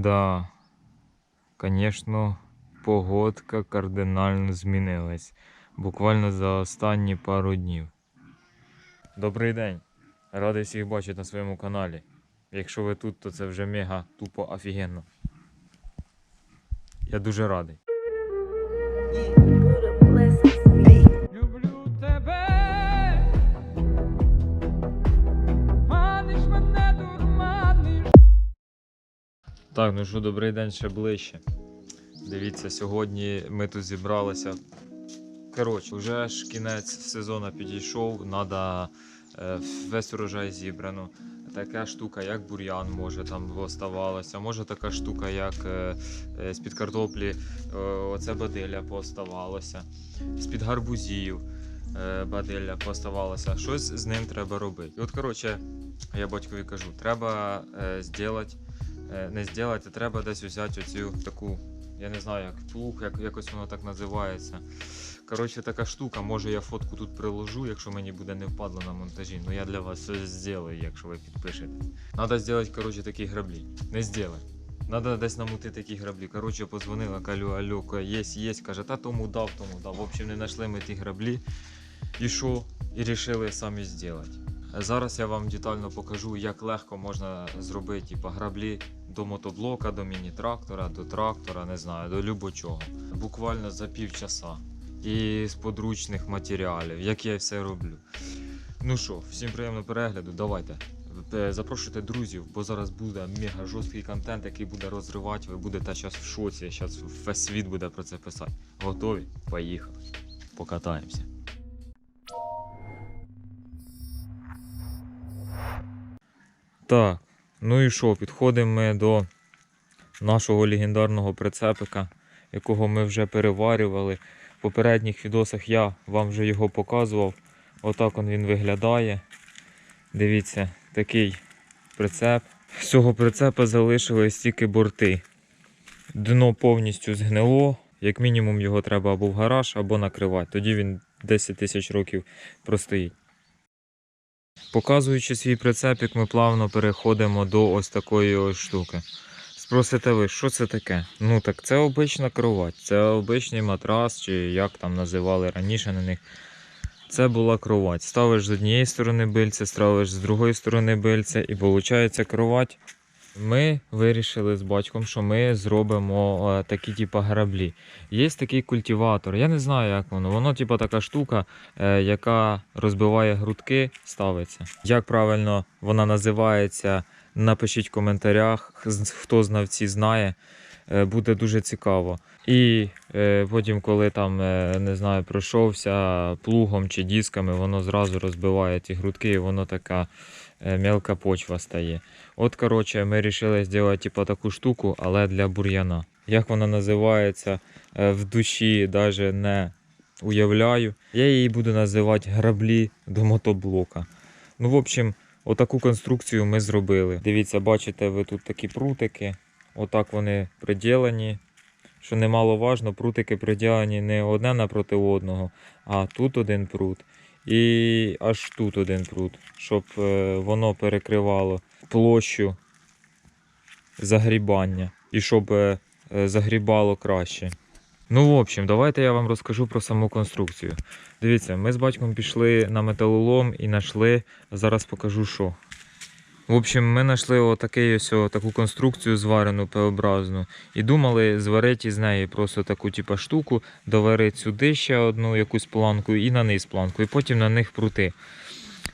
Да, звісно, погодка кардинально змінилась. Буквально за останні пару днів. Добрий день. Радий всіх бачити на своєму каналі. Якщо ви тут, то це вже мега тупо офігенно. Я дуже радий. Так, ну що, добрий день ще ближче. Дивіться, сьогодні ми тут зібралися. Коротше, вже ж кінець сезону підійшов, треба весь урожай зібрано. Така штука, як бур'ян, може там оставалося, може така штука, як е, е, з-під картоплі, е, оце бадилля пооставалося, з-під гарбузів е, бадилля пооставалося. Щось з ним треба робити. І от, коротше, я батькові кажу, треба е, зробити е, не зробити, треба десь взяти оцю таку, я не знаю, як плуг, як, якось воно так називається. Коротше, така штука, може я фотку тут приложу, якщо мені буде не впадло на монтажі. Ну я для вас все зроблю, якщо ви підпишете. Надо зробити, коротше, такі граблі. Не зробили. Надо десь намутити такі граблі. Коротше, позвонила, калю, алло, ка- єсть, єсть, каже, та тому дав, тому дав. В общем, не знайшли ми ті граблі. І що? І вирішили самі зробити. Зараз я вам детально покажу, як легко можна зробити типу, граблі до мотоблока, до міні-трактора, до трактора, не знаю, до любочого. Буквально за півчаса. І з подручних матеріалів, як я все роблю. Ну що, всім приємного перегляду, давайте. Е, Запрошуйте друзів, бо зараз буде мега жорсткий контент, який буде розривати. Ви будете зараз в шоці, зараз весь світ буде про це писати. Готові? Поїхали. Покатаємося. Так, ну і що, підходимо ми до нашого легендарного прицепика, якого ми вже переварювали. В попередніх відосах я вам вже його показував. Отак он він виглядає. Дивіться, такий прицеп. З цього прицепа залишились тільки борти. Дно повністю згнило. Як мінімум його треба або в гараж, або накривати. Тоді він 10 тисяч років простоїть. Показуючи свій прицепик, ми плавно переходимо до ось такої ось штуки. Спросите ви, що це таке? Ну так це обична кровать, це обичний матрас, чи як там називали раніше на них. Це була кровать. Ставиш з однієї сторони бильця, ставиш з другої сторони бильця і виходить кровать. Ми вирішили з батьком, що ми зробимо е, такі типа граблі. Є такий культиватор. Я не знаю, як воно. Воно, типа, така штука, е, яка розбиває грудки, ставиться. Як правильно вона називається, напишіть в коментарях, хто знавці знає. Е, Буде дуже цікаво. І потім, коли там не знаю, пройшовся плугом чи дисками, воно зразу розбиває ті грудки, і воно така мелка почва стає. От, коротше, ми вирішили зробити типу, таку штуку, але для бур'яна. Як вона називається е, в душі, навіть не уявляю. Я її буду називати граблі до мотоблока. Ну, в общем, отаку конструкцію ми зробили. Дивіться, бачите, ви тут такі прутики. Отак вони приділені. Що немаловажно, прутики приділені не одне напроти одного, а тут один прут і аж тут один прут, щоб е, воно перекривало площу загрібання і щоб е, е, загрібало краще. Ну, в общем, давайте я вам розкажу про саму конструкцію. Дивіться, ми з батьком пішли на металолом і знайшли, зараз покажу що. В общем, ми знайшли отакий ось таку конструкцію зварену П-образну і думали зварити з неї просто таку типу, штуку, доварити сюди ще одну якусь планку і на низ планку, і потім на них прути.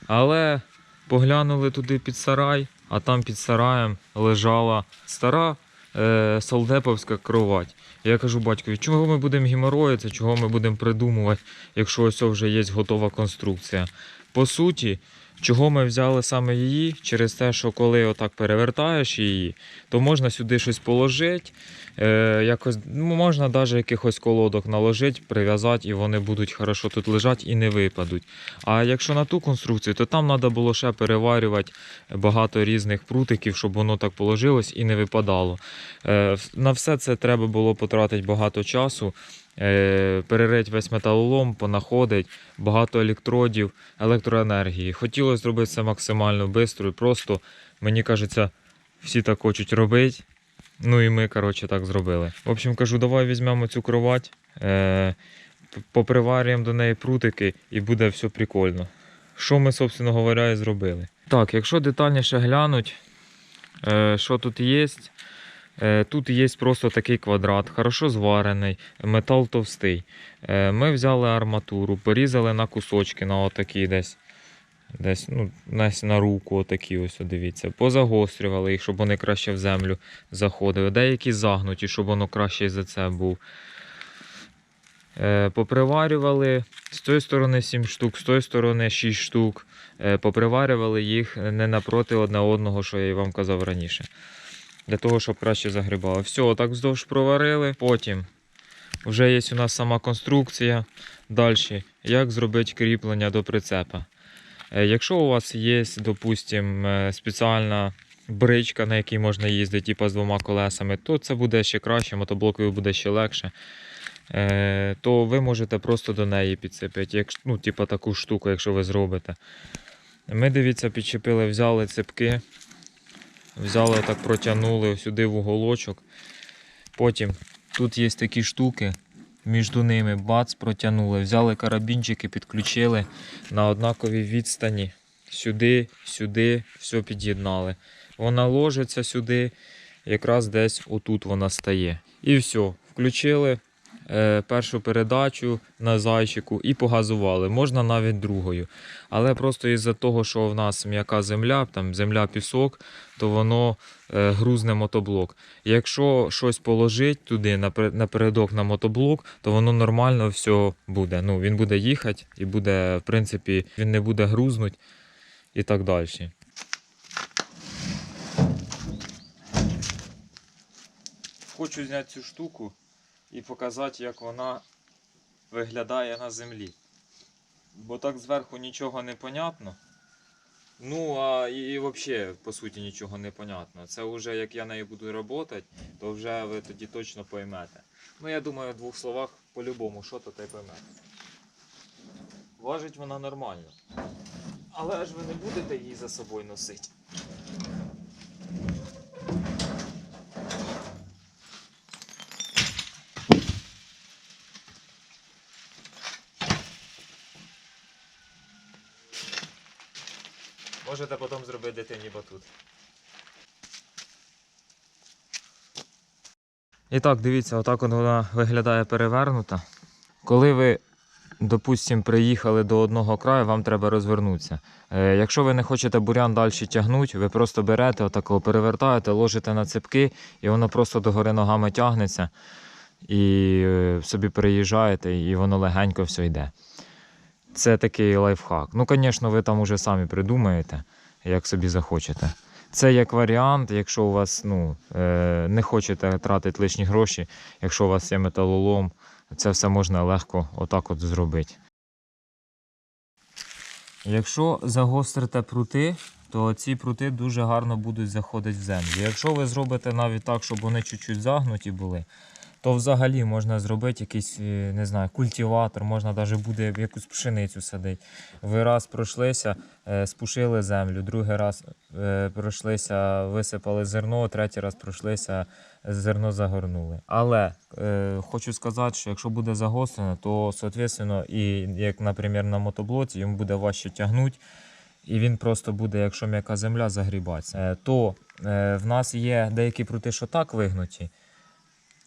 Але поглянули туди під сарай, а там під сараєм лежала стара е, солдеповська кровать. Я кажу батькові, чого ми будемо геморроїтися, чого ми будемо придумувати, якщо ось вже є готова конструкція. По суті, чого ми взяли саме її? Через те, що коли отак перевертаєш її, то можна сюди щось положити, е, якось, ну, можна навіть якихось колодок наложити, прив'язати, і вони будуть хорошо тут лежати і не випадуть. А якщо на ту конструкцію, то там треба було ще переварювати багато різних прутиків, щоб воно так положилось і не випадало. Е, На все це треба було потратити багато часу, е, перерить весь металолом, понаходить, багато електродів, електроенергії. Хотілося зробити це максимально швидко і просто. Мені кажеться, всі так хочуть робити. Ну і ми, коротше, так зробили. В общем, кажу, давай візьмемо цю кровать, е, поприварюємо до неї прутики і буде все прикольно. Що ми, собственно говоря, і зробили. Так, якщо детальніше глянуть, е, що тут є. Е, Тут є просто такий квадрат, хорошо зварений, метал товстий. Е, Ми взяли арматуру, порізали на кусочки, на отакі десь. Десь ну, на руку, отакі ось, дивіться. Позагострювали їх, щоб вони краще в землю заходили. Деякі загнуті, щоб воно краще за це був. Е, поприварювали з тої сторони 7 штук, з тої сторони 6 штук. Поприварювали їх не напроти одне одного, що я вам казав раніше. Для того, щоб краще загрібало. Все, отак вздовж проварили. Потім вже є у нас сама конструкція. Далі, як зробити кріплення до прицепа. Е, Якщо у вас є, допустимо, спеціальна бричка, на якій можна їздити, типу з двома колесами, то це буде ще краще, мотоблокові буде ще легше. Е, То ви можете просто до неї підцепити, як, ну, типу таку штуку, якщо ви зробите. Ми, дивіться, підчепили, взяли цепки, взяли так, протягнули сюди в уголочок. Потім тут є такі штуки, між ними бац, протягнули, взяли карабінчики, підключили на однаковій відстані. Сюди, сюди, все під'єднали. Вона ложиться сюди, якраз десь отут вона стає. І все, включили першу передачу на зайчику і погазували. Можна навіть другою. Але просто із-за того, що в нас м'яка земля, там земля пісок, то воно е, грузне мотоблок. Якщо щось положить туди напередок на мотоблок, то воно нормально все буде. Ну, він буде їхати і буде, в принципі, він не буде грузнуть і так далі. Хочу зняти цю штуку і показати, як вона виглядає на землі. Бо так зверху нічого не понятно. Ну, а і, і взагалі, по суті, нічого не понятно. Це вже як я нею буду працювати, то вже ви тоді точно поймете. Ну, я думаю, в двох словах по-любому, що то та й поймете. Важить вона нормально. Але ж ви не будете її за собою носити. Можете потім зробити дитині батут. І так, дивіться, отак от вона виглядає перевернута. Коли ви, допустимо, приїхали до одного краю, вам треба розвернутися. Е, якщо ви не хочете бурян далі тягнути, ви просто берете, отако перевертаєте, ложите на цепки, і воно просто догори ногами тягнеться. І е, собі переїжджаєте, і воно легенько все йде. Це такий лайфхак. Ну, звісно, ви там уже самі придумаєте, як собі захочете. Це як варіант, якщо у вас ну, е, не хочете тратити лишні гроші, якщо у вас є металолом, це все можна легко отак от зробити. Якщо загострите прути, то ці прути дуже гарно будуть заходити в землю. Якщо ви зробите навіть так, щоб вони чуть-чуть загнуті були, то взагалі можна зробити якийсь, е, не знаю, культиватор, можна навіть буде якусь пшеницю садити. Ви раз пройшлися, е, спушили землю, другий раз е, пройшлися, висипали зерно, третій раз пройшлися, зерно загорнули. Але хочу сказати, що якщо буде загострене, то соответственно, і як, наприклад, на мотоблоці, йому буде важче тягнути. І він просто буде, якщо м'яка земля, загрібатися. То в нас є деякі прути, що так вигнуті,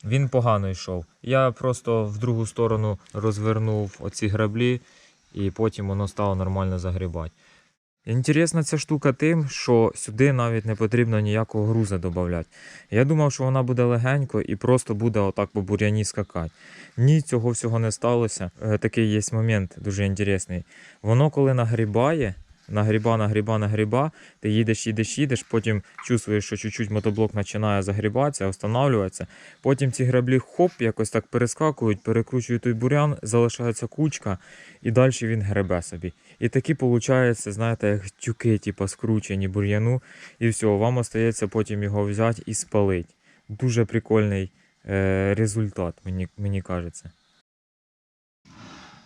він погано йшов. Я просто в другу сторону розвернув оці граблі, і потім воно стало нормально загрібати. Інтересна ця штука тим, що сюди навіть не потрібно ніякого груза додати. Я думав, що вона буде легенько і просто буде отак по бур'яні скакати. Ні, цього всього не сталося. Е, Такий є момент дуже інтересний. Воно коли нагрібає, нагріба, нагріба, нагріба, ти їдеш, їдеш, їдеш, потім чувствуєш, що чуть-чуть мотоблок починає загрібатися, встановлюватися. Потім ці граблі хоп, якось так перескакують, перекручують той бурян, залишається кучка, і далі він гребе собі. І такі виходить, знаєте, як тюки, типу, скручені бур'яну, і все, вам остається потім його взяти і спалити. Дуже прикольний е, результат, мені, мені кажеться.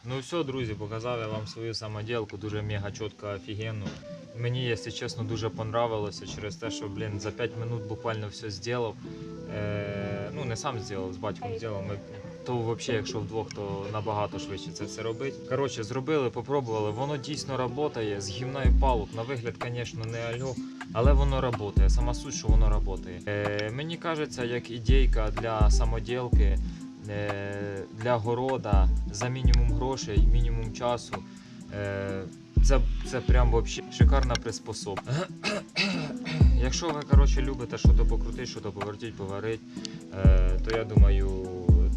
Ну все, друзі, показав я вам свою самоділку, дуже мега чітко, офігенну. Мені, якщо чесно, дуже понравилося через те, що, блін, за 5 минут буквально все зробив. Е, ну, не сам зробив, з батьком зробив. Ми, то взагалі, якщо вдвох, то набагато швидше це все робити. Коротше, зробили, попробували, воно дійсно працює з гімнаю палок. На вигляд, звісно, не альо, але воно працює. Сама суть, що воно працює. Е, мені кажеться, як ідейка для самоділки, для города за мінімум грошей, мінімум часу. Е, це, це прям вообще шикарна приспособа. Якщо ви коротше, любите щось покрутити, щось повертіть, поварити, е, то я думаю,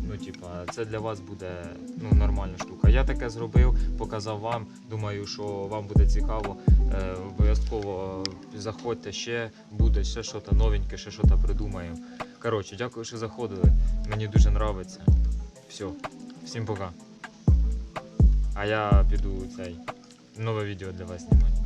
ну, типа, це для вас буде ну, нормальна штука. Я таке зробив, показав вам. Думаю, що вам буде цікаво. Е, обов'язково заходьте ще, буде ще щось новеньке, ще щось придумаємо. Коротше, дякую, що заходили. Мені дуже подобається. Все, всім пока. А я піду цей нове відео для вас знімати.